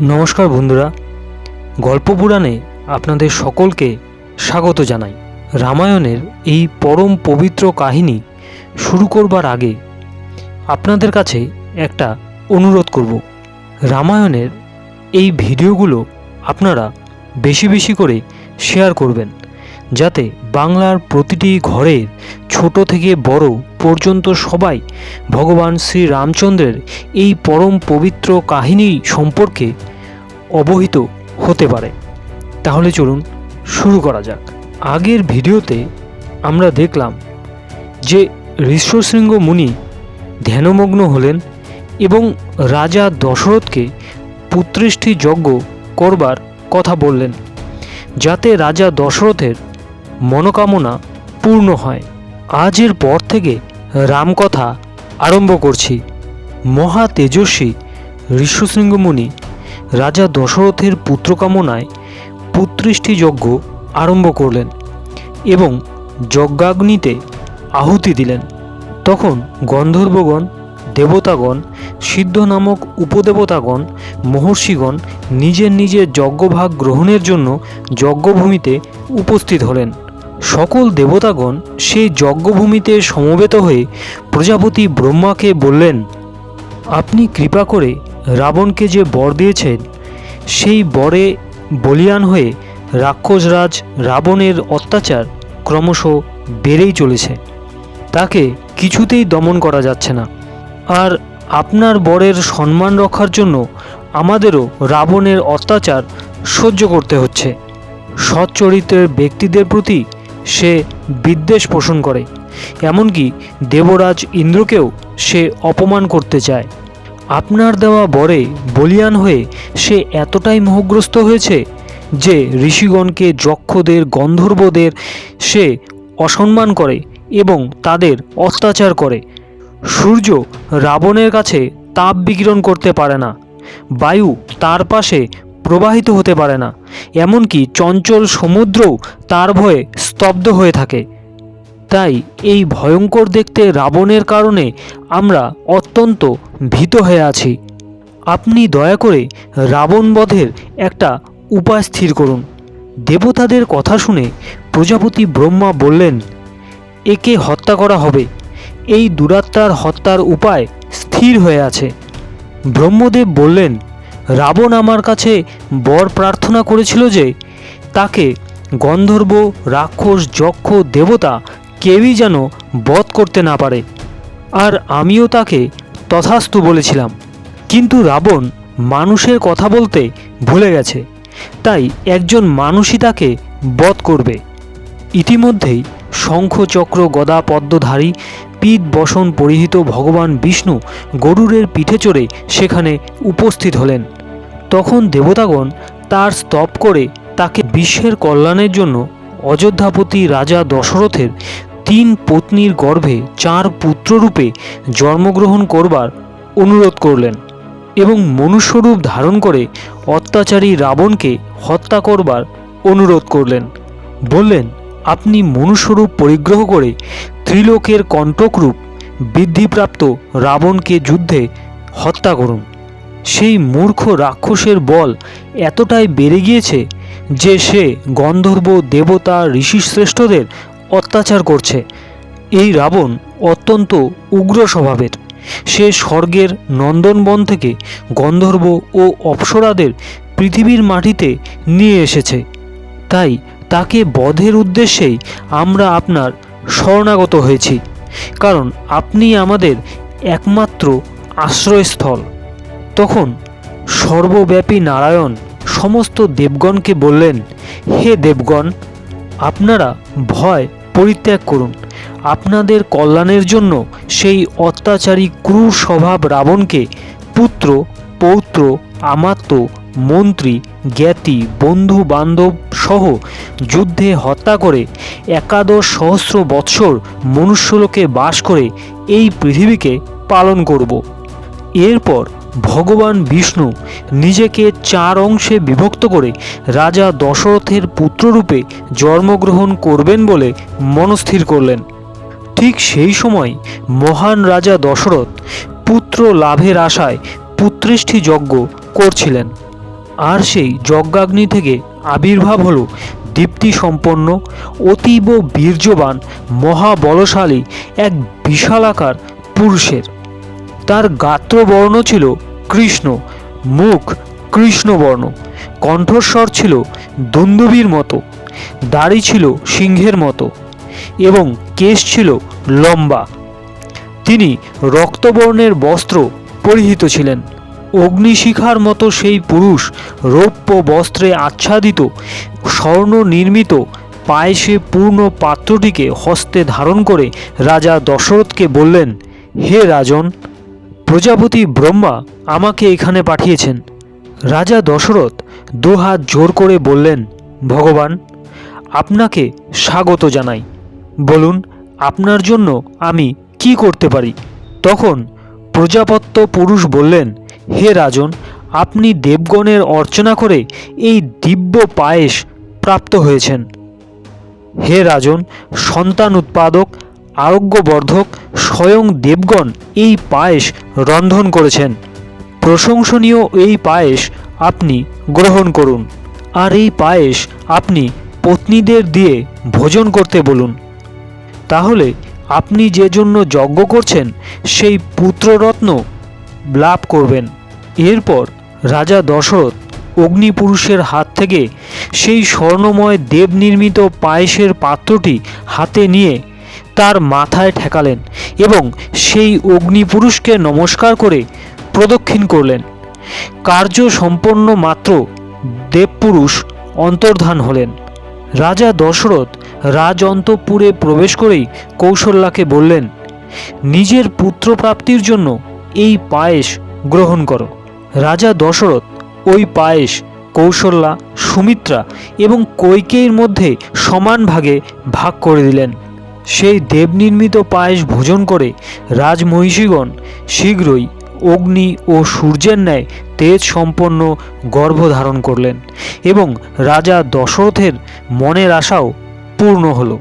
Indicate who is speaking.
Speaker 1: নমস্কার বন্ধুরা। গল্প পুরাণে আপনাদের সকলকে স্বাগত জানাই। রামায়ণের এই পরম পবিত্র কাহিনী শুরু করবার আগে আপনাদের কাছে একটা অনুরোধ করব। রামায়ণের এই ভিডিওগুলো আপনারা বেশি বেশি করে শেয়ার করবেন, যাতে বাংলার প্রতিটি ঘরের ছোট থেকে বড় পর্যন্ত সবাই ভগবান শ্রী রামচন্দ্রের এই পরম পবিত্র কাহিনী সম্পর্কে অবহিত হতে পারে। তাহলে চলুন শুরু করা যাক। আগের ভিডিওতে আমরা দেখলাম যে ঋষ্যশৃঙ্গ মুনি ধ্যানমগ্ন হলেন এবং রাজা দশরথকে পুত্রেষ্ঠি যজ্ঞ করবার কথা বললেন, যাতে রাজা দশরথের মনোকামনা পূর্ণ হয়। আজের পর থেকে রামকথা আরম্ভ করছি। মহা তেজস্বী ঋষ্যশৃঙ্গ মুনি রাজা দশরথের পুত্রকামনায় পুত্রেষ্ঠি যজ্ঞ আরম্ভ করলেন এবং যজ্ঞাগ্নিতে আহুতি দিলেন। তখন গন্ধর্বগণ, দেবতাগণ, সিদ্ধ নামক উপদেবতাগণ, মহর্ষিগণ নিজের নিজের যজ্ঞভাগ গ্রহণের জন্য যজ্ঞভূমিতে উপস্থিত হলেন। সকল দেবতাগণ সেই যজ্ঞভূমিতে সমবেত হয়ে প্রজাপতি ব্রহ্মাকে বললেন, আপনি কৃপা করে রাবণকে যে বর দিয়েছেন, সেই বরে বলিয়ান হয়ে রাক্ষসরাজ রাবণের অত্যাচার ক্রমশ বেড়েই চলেছে। তাকে কিছুতেই দমন করা যাচ্ছে না। আর আপনার বরের সম্মান রক্ষার জন্য আমাদেরও রাবণের অত্যাচার সহ্য করতে হচ্ছে। সচ্চরিত্রের ব্যক্তিদের প্রতি সে বিদ্বেষ পোষণ করে, এমনকি দেবরাজ ইন্দ্রকেও সে অপমান করতে চায়। আপনার দেওয়া বরে বলিয়ান হয়ে সে এতটাই মোহগ্রস্ত হয়েছে যে ঋষিগণকে যক্ষদের, গন্ধর্বদের সে অসম্মান করে এবং তাদের অত্যাচার করে। সূর্য রাবণের কাছে তাপ বিকিরণ করতে পারে না। বায়ু তার পাশে প্রবাহিত হতে পারে না, এমনকি চঞ্চল সমুদ্রও তার ভয়ে স্তব্ধ হয়ে থাকে। তাই এই ভয়ঙ্কর দেখতে রাবণের কারণে আমরা অত্যন্ত ভীত হয়ে আছি। আপনি দয়া করে রাবণ বধের একটা উপায় স্থির করুন। দেবতাদের কথা শুনে প্রজাপতি ব্রহ্মা বললেন, একে হত্যা করা হবে। এই দুরাত্মার হত্যার উপায় স্থির হয়ে আছে। ব্রহ্মদেব বললেন রাবণ আমার কাছে বর প্রার্থনা করেছিল যে তাকে গন্ধর্ব, রাক্ষস, যক্ষ, দেবতা কেউই যেন বধ করতে না পারে। আর আমিও তাকে তথাস্তু বলেছিলাম। কিন্তু রাবণ মানুষের কথা বলতে ভুলে গেছে। তাই একজন মানুষই তাকে বধ করবে। ইতিমধ্যেই শঙ্খ চক্র গদা পদ্মধারী পীত বসন পরিহিত ভগবান বিষ্ণু গরুরের পিঠে চড়ে সেখানে উপস্থিত হলেন। তখন দেবতাগণ তার স্তব করে তাকে বিশ্বের কল্যাণের জন্য অযোধ্যাপতি রাজা দশরথের তিন পত্নীর গর্ভে চার পুত্ররূপে জন্মগ্রহণ করবার অনুরোধ করলেন এবং মনুষ্যরূপ ধারণ করে অত্যাচারী রাবণকে হত্যা করবার অনুরোধ করলেন। বললেন আপনি মনুষ্যরূপ পরিগ্রহ করে ত্রিলোকের কণ্টকরূপ বৃদ্ধিপ্রাপ্ত রাবণকে যুদ্ধে হত্যা করুন। সেই মূর্খ রাক্ষসের বল এতটাই বেড়ে গিয়েছে যে সে গন্ধর্ব দেবতা ঋষিশ্রেষ্ঠদের অত্যাচার করছে। এই রাবণ অত্যন্ত উগ্র স্বভাবের। সে স্বর্গের নন্দনবন থেকে গন্ধর্ব ও অপ্সরাদের পৃথিবীর মাটিতে নিয়ে এসেছে। তাই তাকে বধের উদ্দেশ্যেই আমরা আপনার শরণাগত হয়েছি, কারণ আপনি আমাদের একমাত্র আশ্রয়স্থল। তখন সর্বব্যাপী নারায়ণ সমস্ত দেবগণকে বললেন, হে দেবগণ, আপনারা ভয় পরিত্যাগ করুন। আপনাদের কল্যাণের জন্য সেই অত্যাচারী ক্রূর স্বভাব রাবণকে পুত্র, পৌত্র আমাত্য মন্ত্রী, জ্ঞাতি, বন্ধু, বান্ধব সহ যুদ্ধে হত্যা করে একাদশ সহস্র বৎসর মনুষ্যলোকে বাস করে এই পৃথিবীকে পালন করব। এরপর ভগবান বিষ্ণু নিজেকে চার অংশে বিভক্ত করে রাজা দশরথের পুত্ররূপে জন্মগ্রহণ করবেন বলে মনস্থির করলেন। ঠিক সেই সময় মহান রাজা দশরথ পুত্র লাভের আশায় পুত্রেষ্ঠি যজ্ঞ করছিলেন। আর সেই যজ্ঞাগ্নি থেকে আবির্ভাব হলো দীপ্তি সম্পন্ন অতীব বীর্যবান, মহাবলশালী এক বিশালাকার পুরুষের। তার গাত্রবর্ণ ছিল কৃষ্ণ, মুখ কৃষ্ণবর্ণ, কণ্ঠস্বর ছিল দুন্দুবির মতো, দাড়ি ছিল সিংহের মতো এবং কেশ ছিল লম্বা। তিনি রক্তবর্ণের বস্ত্র পরিহিত ছিলেন। অগ্নিশিখার মতো সেই পুরুষ রৌপ্য বস্ত্রে আচ্ছাদিত, স্বর্ণ নির্মিত, পায়েসে পূর্ণ পাত্রটিকে হস্তে ধারণ করে রাজা দশরথকে বললেন, হে রাজন, প্রজাপতি ব্রহ্মা আমাকে এখানে পাঠিয়েছেন। রাজা দশরথ দুহাত জোর করে বললেন, ভগবান, আপনাকে স্বাগত জানাই। বলুন, আপনার জন্য আমি কি করতে পারি? তখন প্রজাপত্য পুরুষ বললেন হে রাজন, আপনি দেবগণের অর্চনা করে এই দিব্য পায়েস প্রাপ্ত হয়েছেন। হে রাজন, সন্তান উৎপাদক, আরোগ্যবর্ধক স্বয়ং দেবগণ এই পায়েস রন্ধন করেছেন। প্রশংসনীয় এই পায়েস আপনি গ্রহণ করুন। আর এই পায়েস আপনি পত্নীদের দিয়ে ভোজন করতে বলুন। তাহলে আপনি যে জন্য যজ্ঞ করছেন, সেই পুত্ররত্ন লাভ করবেন। এরপর রাজা দশরথ অগ্নিপুরুষের হাত থেকে সেই স্বর্ণময় দেব নির্মিত পায়েসের পাত্রটি হাতে নিয়ে তার মাথায় ঠেকালেন এবং সেই অগ্নিপুরুষকে নমস্কার করে প্রদক্ষিণ করলেন। কার্য সম্পন্ন মাত্র দেবপুরুষ অন্তর্ধান হলেন। রাজা দশরথ রাজ অন্তঃপুরে প্রবেশ করেই কৌশল্যাকে বললেন, নিজের পুত্রপ্রাপ্তির জন্য এই পায়েস গ্রহণ করো। রাজা দশরথ, ওই পায়েস কৌশল্যা, সুমিত্রা এবং কৈকেয়ীর মধ্যে সমান ভাগে ভাগ করে দিলেন। সেই দেবনির্মিত পায়েস ভোজন করে রাজমহিষীগণ শীঘ্রই অগ্নি ও সূর্যের ন্যায় তেজ সম্পন্ন গর্ভ ধারণ করলেন এবং রাজা দশরথের মনের আশাও পূর্ণ হলো।